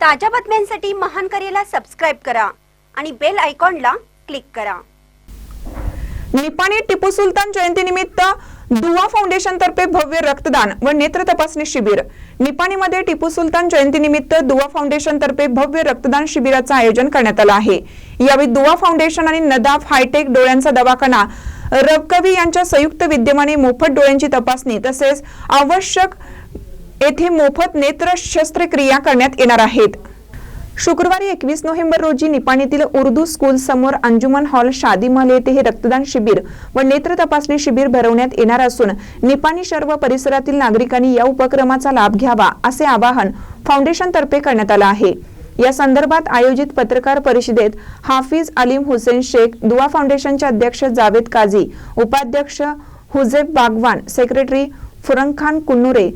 ताज्या बातम्यांसाठी महान करेला सबस्क्राईब करा आणि बेल आयकॉनला क्लिक करा. निपाणी टिपू सुलतान जयंतीनिमित्त दुवा फाउंडेशन तर्फे भव्य रक्तदान व नेत्र तपासणी शिबिर. निपाणीमध्ये टिपू सुलतान जयंतीनिमित्त दुवा फाउंडेशन तर्फे भव्य रक्तदान शिबिराचं आयोजन करण्यात आलं आहे. यावेळी दुवा फाउंडेशन आणि नदाफ हायटेक डोळ्यांचा दवाखाना रबकवी यांच्या संयुक्त विद्यमाने मोफत डोळ्यांची तपासणी तसेच आवश्यक येथे मोफत नेत्र शस्त्रक्रिया करण्यात येणार आहेत. शुक्रवारी एकवीस नोव्हेंबर रोजी निपाणीतील उर्दू स्कूल समोर अंजुमन हॉल शादी महल येथे हे रक्तदान शिबिर व नेत्र तपासणी शिबिर भरवण्यात येणार असून निपाणी शहर व परिसरातील नागरिकांनी या उपक्रमाचा लाभ घ्यावा असे आवाहन फाउंडेशन तर्फे करण्यात आलं आहे. या संदर्भात आयोजित पत्रकार परिषदेत हाफिज अलीम हुसेन शेख दुआ फाउंडेशनचे अध्यक्ष जावेद काझी उपाध्यक्ष Huzeb Bagwan secretary Furangkhan Kunnure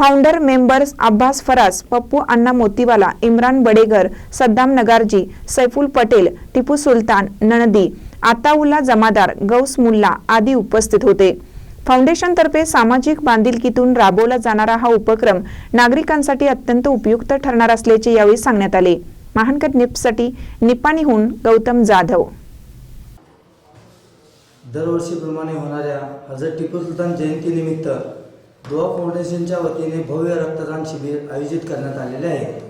founder members Abbas Faraz Pappu Anna Motiwala Imran Badegar Saddam Nagarji Saiful Patel Tipu Sultan Nanadi Ataulla जमादार गौस मुल्ला आदी उपस्थित होते. फाउंडेशनतर्फे सामाजिक बांधिलकीतून राबवला जाणारा हा उपक्रम नागरिकांसाठी अत्यंत उपयुक्त ठरणार असल्याचे यावेळी सांगण्यात आले. महानकर निपसाठी निपाणीहून गौतम जाधव. दरवर्षीप्रमाणे होणाऱ्या हजरत टिपू सुलतान जयंतीनिमित्त दुआ फाउंडेशनच्या वतीने भव्य रक्तदान शिबिर आयोजित करण्यात आलेले आहे.